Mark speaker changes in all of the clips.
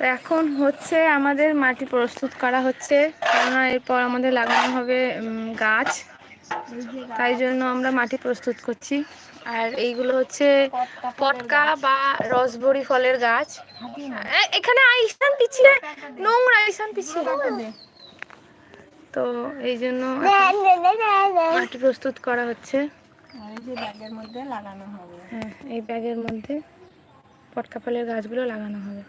Speaker 1: তো এখন হচ্ছে আমাদের মাটি প্রস্তুত করা হচ্ছে। কেননা এরপর আমাদের লাগানো হবে গাছ। তাই জন্য আমরা মাটি প্রস্তুত করছি। আর এইগুলো হচ্ছে পটকা বা রসবরি ফলের গাছ। এখানে আইসান পিছিয়ে নোংরা আইসান পিছিয়ে তো এই জন্য মাটি প্রস্তুত করা হচ্ছে।
Speaker 2: এই ব্যাগের মধ্যে লাগানো হবে।
Speaker 1: হ্যাঁ এই ব্যাগের মধ্যে পটকা ফলের গাছগুলো লাগানো হবে।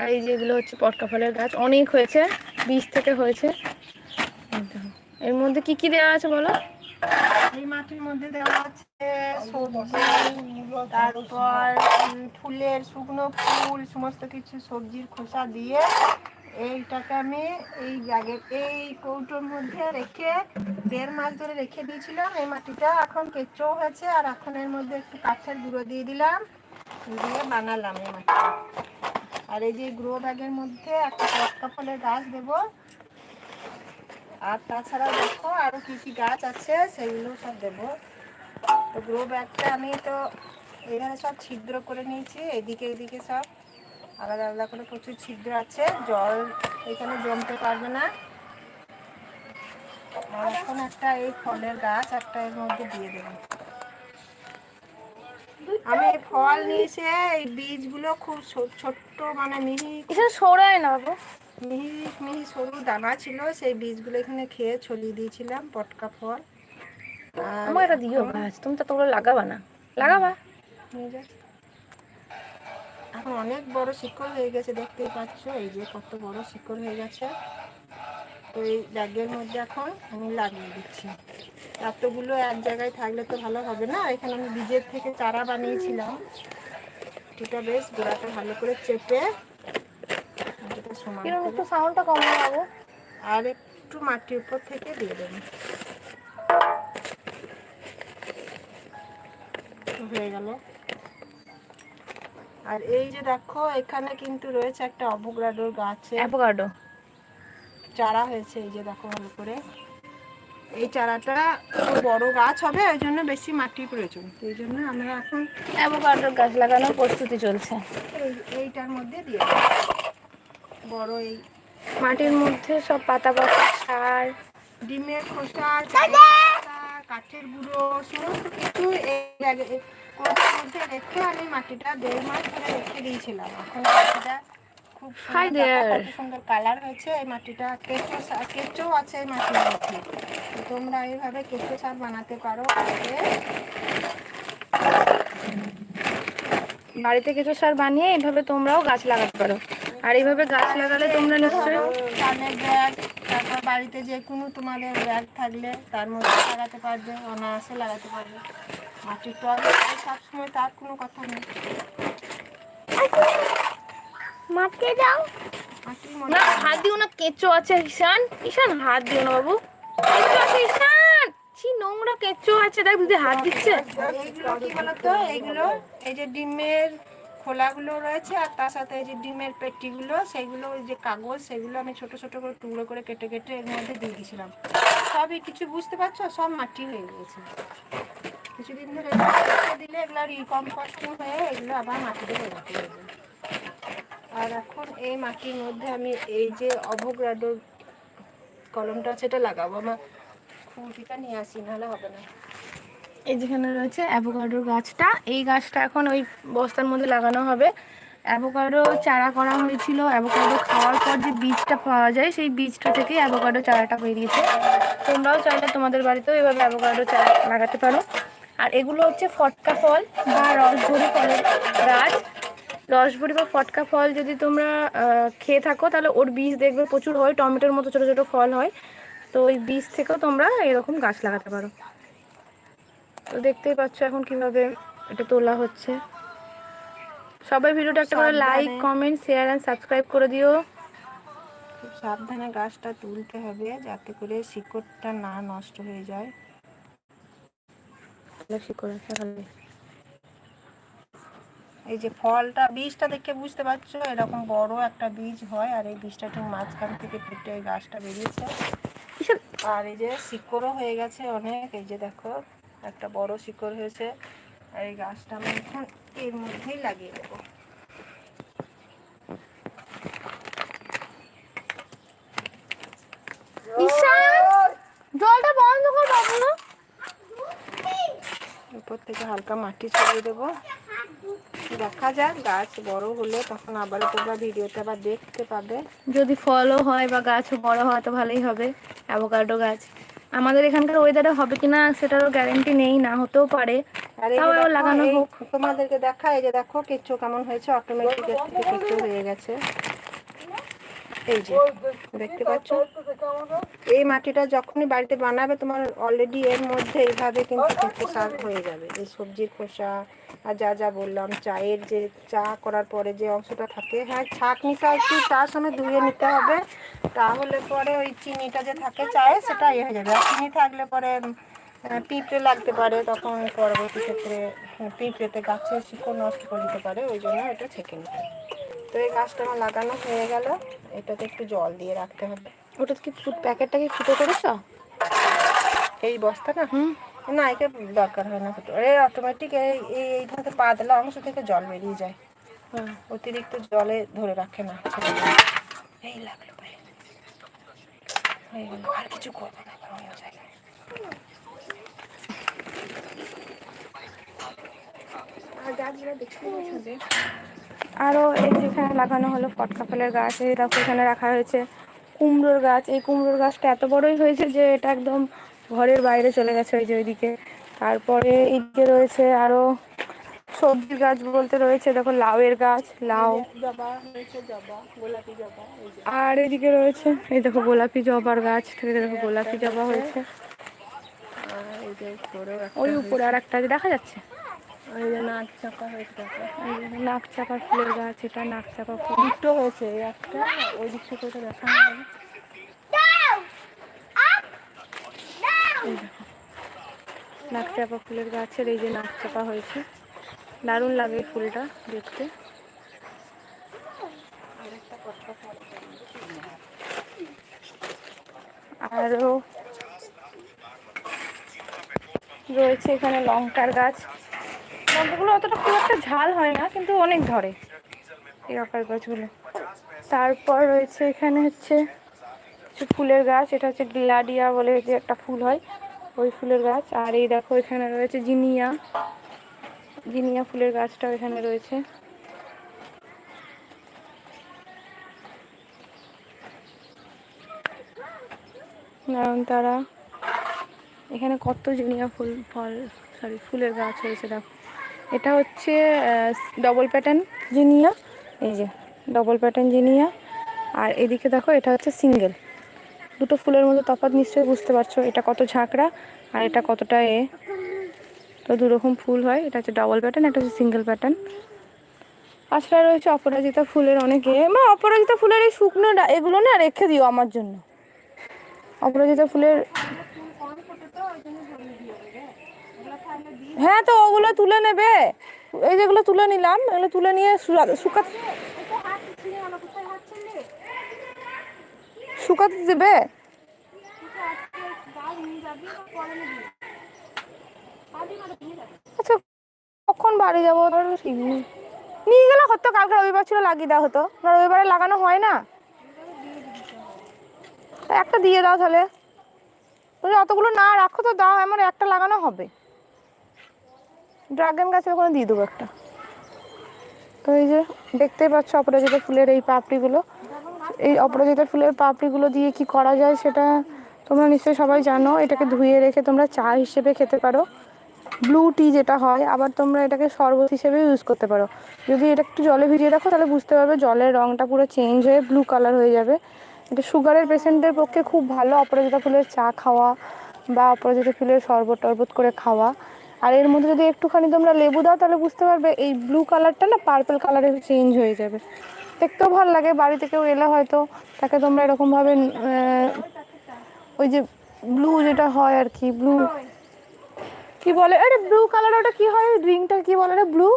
Speaker 1: আর এই যেগুলো হচ্ছে পটকা ফলের গাছ। অনেক হয়েছে বীজ থেকে হয়েছে। এর মধ্যে কি কি দেওয়া আছে বলো?
Speaker 2: এই মাটির মধ্যে দেওয়া আছে সবজি, তারপর ফুলের শুকনো ফুল, সমস্ত কিছু সবজির খোসা দিয়ে এইটাকে আমি এই ব্যাগের এই কৌটোর মধ্যে রেখে দেড় মাস ধরে রেখে দিয়েছিলাম এই মাটিটা। এখন কেঁচো হয়েছে আর এখন এর মধ্যে একটু কাঠের গুঁড়ো দিয়ে দিলাম, দিয়ে বানালাম এই মাটিটা। আর এই যে গ্রো ব্যাগের মধ্যে একটা পটকা ফলের গাছ দেবো। আর তাছাড়া দেখো আরও কি কি গাছ আছে, সেগুলো সব দেবো। তো গ্রো ব্যাগটা আমি তো এখানে সব ছিদ্র করে নিয়েছি, এদিকে এদিকে সব আলাদা আলাদা করে প্রচুর ছিদ্র আছে, জল এখানে জমতে পারবে না। এখন একটা এই ফলের গাছ একটা এর মধ্যে দিয়ে দেবো। আমি ফল নিয়েছে এই বীজগুলো খুব ছোট্ট মানে মিহি
Speaker 1: এখানে সরায় না বাবু
Speaker 2: মিহি মিহি সরু দানা ছিল সেই বীজগুলো এখানে খেয়ে ছড়িয়ে দিয়েছিলাম পটকা ফল।
Speaker 1: আমার এটা দিও গাছ তুমি তো তোগুলো লাগাবা না। লাগাবা।
Speaker 2: নিয়ে। এখন অনেক বড় শিকড় হয়ে গেছে দেখতেই পাচ্ছ এই যে কত বড় শিকড় হয়ে গেছে। তো এই ব্যাগের মধ্যে এখন আমি লাগিয়ে দিচ্ছি। এতগুলো এক জায়গায় থাকলে তো ভালো হবে না? এখানে আমি বীজের থেকে চারা বানিয়েছিলাম। এটা বেশ গোড়াটা ভালো করে চেপে
Speaker 1: একটু সাউন্ডটা কম
Speaker 2: আর একটু মাটির উপর থেকে দিয়ে দেবেন হয়ে গেল। আর এই যে দেখো এখানে কিন্তু রয়েছে একটা অভোগ্রাডোর গাছে।
Speaker 1: অ্যাভোকাডো।
Speaker 2: চারা হয়েছে এই যে দেখো ভালো করে। এই চারাটা বড় গাছ হবে ওই জন্য বেশি মাটির প্রয়োজন। এই জন্য আমরা এখন
Speaker 1: অ্যাভোকাডোর গাছ লাগানোর প্রস্তুতি চলছে।
Speaker 2: এইটার মধ্যে দিয়ে। বড় এই
Speaker 1: মাটির মধ্যে সব পাতা পাতা সার
Speaker 2: ডিমের খোসা কাঠের গুঁড়ো সমস্ত কিছু এই কৌটোর মধ্যে রেখে আমি মাটিটা দেড় মাস ধরে রেখে দিয়েছিলাম। এখন মাটিটা খুব সুন্দর কালার হয়েছে। এই মাটিটা কেঁচো সা- কেঁচো আছে এই মাটির মধ্যে। তোমরা এইভাবে কেঁচো সার বানাতে পারো। আগে
Speaker 1: বাড়িতে কিছু সার বানিয়ে এইভাবে তোমরাও গাছ লাগাতে পারো। আর এইভাবে গাছ লাগালে তোমরা নিশ্চয়ই
Speaker 2: ধানের ব্যাগ তারপর বাড়িতে যে কোনো তোমাদের ব্যাগ থাকলে তার মধ্যে লাগাতে পারবে অনায়াসে লাগাতে পারবে। মাটির টব সবসময় তার কোনো কথা নেই।
Speaker 1: মাকে দাও। না হাত দিও না কেঁচো আছে ঈশান। ঈশান হাত দিও না বাবু। কেঁচো আছে ঈশান! ছি নোংরা কেঁচো আছে। দেখ দিদি হাত দিচ্ছে।
Speaker 2: এইগুলো কি বলতো? এইগুলো এই যে ডিমের খোলাগুলো রয়েছে আর তার সাথে এই যে ডিমের পেটিগুলো সেইগুলো ওই যে কাগজ সেগুলো আমি ছোট ছোট করে টুকরো করে কেটে কেটে এর মধ্যে দিয়ে দিয়েছিলাম। সবই কিছু বুঝতে পারছ? সব মাটি হয়ে গেছে কিছুদিন ধরে এগুলো দিলে এগুলো রিকম্পোস্টিং হয়ে এগুলো আবার মাটিতে হয়ে যাবে। আর এখন এই মাটির মধ্যে আমি এই যে অভোগ্রাডো কলমটা সেটা লাগাবো। আমার খুঁটিটা নিয়ে আসি, নাহলে হবে না।
Speaker 1: এই যেখানে রয়েছে অ্যাভোকাডোর গাছটা, এই গাছটা এখন ওই বস্তার মধ্যে লাগানো হবে। অ্যাভোকাডো চারা করা হয়েছিল। অ্যাভোকাডো খাওয়ার পর যে বীজটা পাওয়া যায়, সেই বীজটা থেকে অ্যাভোকাডো চারাটা বেরিয়েছে। তোমরাও চাইলে তোমাদের বাড়িতেও এভাবে অ্যাভোকাডো চারা লাগাতে পারো। আর এগুলো হচ্ছে ফটকা ফল বা রসভরি ফলের গাছ। রসভরি বা ফটকা ফল যদি তোমরা খেয়ে থাকো তাহলে ওর বীজ দেখবে প্রচুর হয় টমেটোর মতো ছোটো ছোটো ফল হয়। তো ওই বীজ থেকেও তোমরা এরকম গাছ লাগাতে পারো। তো দেখতেই পাচ্ছ এখন কীভাবে এটা তোলা হচ্ছে। সবাই ভিডিওটা একটা করে like comment share and subscribe করে দিও।
Speaker 2: খুব সাবধানে গাছটা তুলতে হবে যাতে করে শিকড়টা না নষ্ট হয়ে যায়।
Speaker 1: শিকড় আছে।
Speaker 2: এই যে ফলটা বীজটা দেখে বুঝতে পারছ এরকম বড় একটা বীজ হয় আর এই বীজটা ঠিক মাঝখান থেকে ফুটে গাছটা বেরিয়েছে। আর এই যে শিকড়ও হয়ে গেছে অনেক এই যে দেখো একটা বড় শিকড় হয়েছে আর এই গাছটা আমি এখন এর মধ্যেই লাগিয়ে দেবো। উপর থেকে হালকা মাটি ছড়িয়ে দেবো। দেখা যাক গাছ বড় হলে তখন আবারও তোমরা ভিডিওতে আবার দেখতে পাবে।
Speaker 1: যদি ফলও হয় বা গাছও বড় হয় তো ভালোই হবে অ্যাভোকাডো গাছ। আমাদের এখানকার ওয়েদারে হবে কিনা সেটারও গ্যারেন্টি নেই না হতেও পারে। তাও লাগানো হোক।
Speaker 2: তোমাদেরকে দেখা এই যে দেখো কেঁচো কেমন হয়েছে অটোমেটিক কেঁচো হয়ে গেছে। এই যে, দেখতে পাচ্ছ? এই মাটিটা যখনই বাড়িতে বানাবে, তোমার অলরেডি এর মধ্যে এইভাবে কিন্তু কেঁচো সার হয়ে যাবে। এই সবজির খোসা আর যা যা বললাম, চায়ের যে চা করার পরে যে অংশটা থাকে হ্যাঁ ছাঁকনিটা একটু চার সময় ধুয়ে নিতে হবে। তাহলে পরে ওই চিনিটা যে থাকে চায়ে, সেটা ইয়ে হয়ে যাবে। আর চিনি থাকলে পরে পিঁপড়ে লাগতে পারে, তখন পরবর্তী ক্ষেত্রে পিঁপড়েতে গাছের শিকড় নষ্ট করে দিতে পারে, ওই জন্য এটা ছেঁকে নিতে তো এই গাছটা আমার লাগানো হয়ে গেল। এটাতে একটু জল দিয়ে রাখতে হবে।
Speaker 1: ওটা কি প্যাকেটটা কি ফুটো করেছ?
Speaker 2: এই বস্তা না?
Speaker 1: হুম।
Speaker 2: না একে দরকার হয় না ফুটো। এই অটোমেটিক এই এই এইটাতে পাতলা অংশ থেকে জল বেরিয়ে যায়।
Speaker 1: হ্যাঁ
Speaker 2: অতিরিক্ত জলে ধরে রাখে না। এই লাগল। হয়ে গেল। আর কিছু করব না। আর গাছগুলো দেখতে
Speaker 1: আরও এই যেখানে লাগানো হলো ফটকা ফলের গাছ এই দেখো এখানে রাখা হয়েছে কুমড়োর গাছ। এই কুমড়োর গাছটা এত বড়ই হয়েছে যে এটা একদম ঘরের বাইরে চলে গেছে ওই যে ওইদিকে। তারপরে এইদিকে রয়েছে আরও সবজির গাছ বলতে রয়েছে দেখো লাউয়ের গাছ লাউ। আর এদিকে রয়েছে এই দেখো গোলাপি জবার গাছ থেকে দেখো গোলাপি জবা হয়েছে। ওই উপরে আর একটা দেখা যাচ্ছে?
Speaker 2: ওই যে নাক চাপা হয়েছে, দেখো।
Speaker 1: নাক চাপা ফুলের গাছ, এটা নাক চাপা ফুল।
Speaker 2: দুটো হয়েছে একটা, ওই দিক থেকে ওটা দেখানো যাবে
Speaker 1: নাক ফুলের গাছের এই যে নাক চাপা হয়েছে। দারুণ লাগে ফুলটা দেখতে। আরও রয়েছে এখানে লঙ্কার গাছ। লঙ্কাগুলো অতটা খুব একটা ঝাল হয় না, কিন্তু অনেক ধরে এই লঙ্কার গাছগুলো তারপর রয়েছে এখানে হচ্ছে কিছু ফুলের গাছ, এটা হচ্ছে গ্লাডিয়া বলে যে একটা ফুল হয়, ওই ফুলের গাছ। আর এই দেখো এখানে রয়েছে জিনিয়া। জিনিয়া ফুলের গাছটাও এখানে রয়েছে। নয়নতারা, এখানে কত জিনিয়া ফুল, ফল সরি ফুলের গাছ হয়েছে দেখো। এটা হচ্ছে ডবল প্যাটার্ন জিনিয়া। এই যে ডবল প্যাটার্ন জিনিয়া। আর এদিকে দেখো, এটা হচ্ছে সিঙ্গেল দুটো ফুলের মধ্যে তফাৎ নিশ্চয়ই বুঝতে পারছ এটা কত ঝাঁকড়া আর এটা কতটা এ। তো দু রকম ফুল হয়। এটা হচ্ছে ডবল প্যাটার্ন একটা হচ্ছে সিঙ্গেল প্যাটার্ন তাছাড়া রয়েছে অপরাজিতা ফুলের অনেকে মা, অপরাজিতা ফুলের এই শুকনো এগুলো না রেখে দিও আমার জন্য। অপরাজিতা ফুলের হ্যাঁ তো ওগুলো তুলে নেবে। এই যেগুলো তুলে নিলাম, এগুলো তুলে নিয়ে শুকা- শুকাতে শুকাতে দেবে? আচ্ছা কখন বাড়ি যাব? ঠিক নিয়ে গেলে হতো, কালকে রবিবার ছিল, লাগিয়ে দেওয়া হতো। রবিবারে লাগানো হয় না। একটা দিয়ে দাও তাহলে। অতগুলো না রাখো তো, দাও আমার একটা লাগানো হবে। ড্রাগন গাছের ওখানে দিয়ে দেবো একটা। তো এই যে দেখতেই পাচ্ছ অপরাজিতা ফুলের এই পাপড়িগুলো। এই অপরাজিতা ফুলের পাপড়িগুলো দিয়ে কি করা যায় সেটা তোমরা নিশ্চয়ই সবাই জানো। এটাকে ধুয়ে রেখে তোমরা চা হিসেবে খেতে পারো। ব্লু টি যেটা হয়, আবার তোমরা এটাকে শরবত হিসেবে ইউজ করতে পারো। যদি এটা একটু জলে ভিজিয়ে রাখো, তাহলে বুঝতে পারবে জলের রঙটা পুরো চেঞ্জ হয়ে ব্লু কালার হয়ে যাবে। এটা সুগারের পেশেন্টদের পক্ষে খুব ভালো অপরাজিতা ফুলের চা খাওয়া বা অপরাজিতা ফুলের শরবত টরবত করে খাওয়া। আর এর মধ্যে যদি একটুখানি তোমরা লেবু দাও, তাহলে বুঝতে পারবে এই ব্লু কালারটা না পার্পল কালারে চেঞ্জ হয়ে যাবে। দেখতেও ভালো লাগে, বাড়িতে কেউ এলে হয়তো তাকে তোমরা এরকমভাবে ওই যে ব্লু যেটা হয় আর কি ব্লু কি বলে? আরে ব্লু কালার ওটা কি হয়? ড্রিঙ্কটা কি বলে রে ব্লু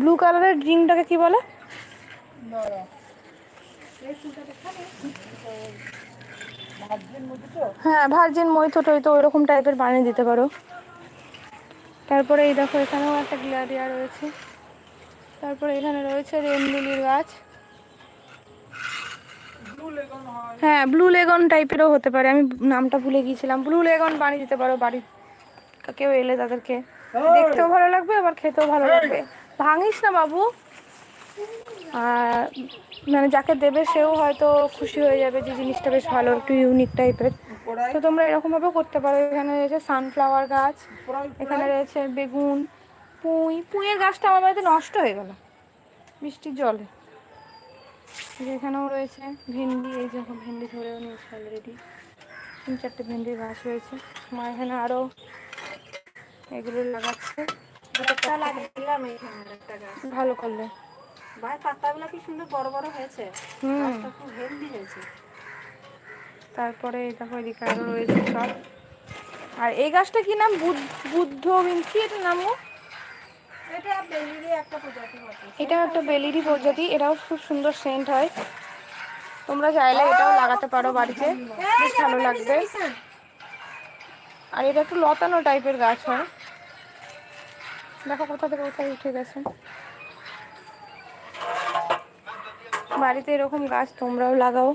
Speaker 1: ব্লু কালারের ড্রিঙ্কটাকে কি বলে? হ্যাঁ ভার্জিন মৈথো টৈতো ওইরকম টাইপের বানিয়ে দিতে পারো। তারপরে এই দেখো এখানেও একটা গ্লাডিয়া রয়েছে। তারপরে এখানে রয়েছে রেনলিলির গাছ। হ্যাঁ ব্লু লেগন টাইপেরও হতে পারে। আমি নামটা ভুলে গিয়েছিলাম। ব্লু লেগন বানিয়ে দিতে পারো বাড়ির কেউ এলে তাদেরকে। দেখতেও ভালো লাগবে আবার খেতেও ভালো লাগবে। ভাঙিস না বাবু। আর মানে যাকে দেবে সেও হয়তো খুশি হয়ে যাবে যে জিনিসটা বেশ ভালো একটু ইউনিক টাইপের তো তোমরা এরকমভাবেও করতে পারো। এখানে রয়েছে সানফ্লাওয়ার গাছ এখানে রয়েছে বেগুন পুঁই। পুঁইয়ের গাছটা আমার বাড়িতে নষ্ট হয়ে গেল বৃষ্টির জলে। এখানেও রয়েছে ভেন্ডি এই যে ভেন্ডি ধরেও নিয়েছে অলরেডি তিন চারটে ভেন্ডির গাছ রয়েছে। মা এখানে আরও এগুলো লাগাচ্ছে। ভালো করলে।
Speaker 2: ভাই পাতাগুলো কি সুন্দর বড় বড় হয়েছে?
Speaker 1: হুম।
Speaker 2: খুব হেলদি হয়েছে।
Speaker 1: তারপরে দেখো এদিকে আরও রয়েছে সব। আর এই গাছটা কি নাম? বুদ্ধ কি এটা নাম গো?
Speaker 2: এটা
Speaker 1: এটাও একটা বেলিরি প্রজাতি এটাও খুব সুন্দর সেন্ট হয়। তোমরা চাইলে এটাও লাগাতে পারো বাড়িতে বেশ ভালো লাগবে। আর এটা একটু লতানো টাইপের গাছ হয়। দেখো কোথা থেকে কোথায় উঠে গেছে। বাড়িতে এরকম গাছ তোমরাও লাগাও।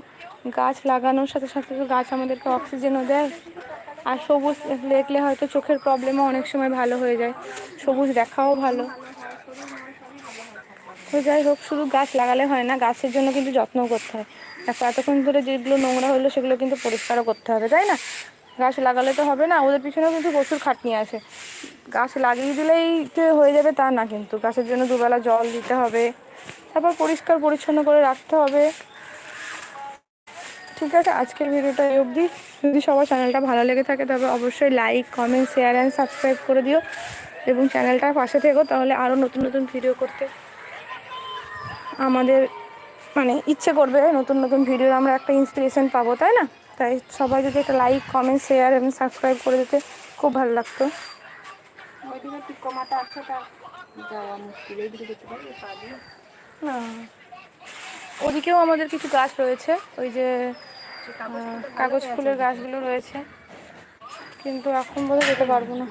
Speaker 1: গাছ লাগানোর সাথে সাথে তো গাছ আমাদেরকে অক্সিজেনও দেয়। আর সবুজ দেখলে হয়তো চোখের প্রবলেমও অনেক সময় ভালো হয়ে যায়। সবুজ দেখাও ভালো। তো যাই হোক, শুধু গাছ লাগালে হয় না, গাছের জন্য কিন্তু যত্নও করতে হয়। দেখো, এতক্ষণ ধরে যেগুলো নোংরা হলো, সেগুলো কিন্তু পরিষ্কারও করতে হবে, তাই না? গাছ লাগালে তো হবে না, ওদের পিছনেও কিন্তু প্রচুর খাটনি আছে। গাছ লাগিয়ে দিলেই যে হয়ে যাবে তা না কিন্তু। গাছের জন্য দুবেলা জল দিতে হবে, তারপর পরিষ্কার পরিচ্ছন্ন করে রাখতে হবে। ঠিক আছে, আজকের ভিডিওটা এই অবধি। যদি সবার চ্যানেলটা ভালো লেগে থাকে, তবে অবশ্যই like comment share and subscribe করে দিও। এবং চ্যানেলটার পাশে থেকো, তাহলে আরও নতুন নতুন ভিডিও করতে আমাদের মানে ইচ্ছে করবে। নতুন নতুন ভিডিও আমরা একটা ইন্সপিরেশন পাবো, তাই না? তাই সবাই যদি একটা লাইক কমেন্ট শেয়ার এবং সাবস্ক্রাইব করে দিতে, খুব ভালো লাগতো। ওদিকেও আমাদের কিছু গাছ রয়েছে, ওই যে
Speaker 2: কাগজ
Speaker 1: ফুলের গাছগুলো রয়েছে। কিন্তু এখন বোধহয় যেতে পারব না।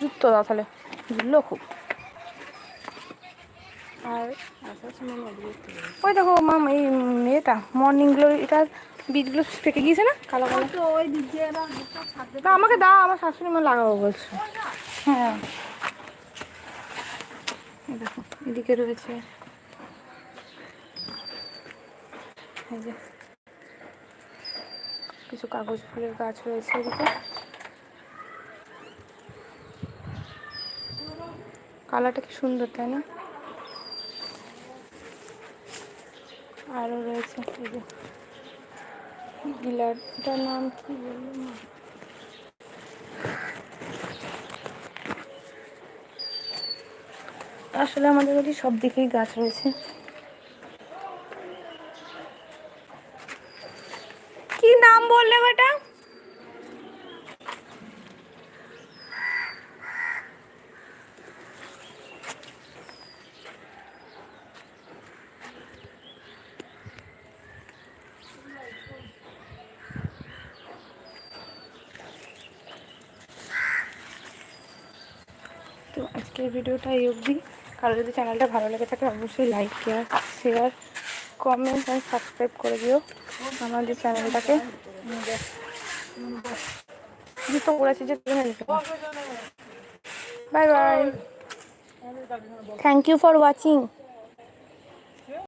Speaker 1: জুতো দাও তাহলে। ঝুললো খুব। আর
Speaker 2: দেখতে যাবে।
Speaker 1: ওই দেখো মাম এই উম, এটা মর্নিং গ্লোরি এটার বীজগুলো পেকে গিয়েছে না? কালো কালো।
Speaker 2: তো ওই
Speaker 1: না আমাকে দাও আমার শাশুড়ি মা লাগাবো বলছে। হ্যাঁ। দেখো এদিকে রয়েছে। এই যে। কিছু কাগজ ফুলের গাছ রয়েছে এদিকে। কালারটা কি সুন্দর, তাই না? আরও রয়েছে, এই যে। গিলারটার নাম কি বলল না? আসলে আমাদের বাড়ি সব দিকেই গাছ রয়েছে কি নাম বললে বেটা তো আজকের ভিডিওটা এই অবধি। কারও যদি চ্যানেলটা ভালো লেগে থাকে, অবশ্যই like care share comment and subscribe করে দিও আমাদের চ্যানেলটাকে। জুতো করেছি যে bye bye thank you for watching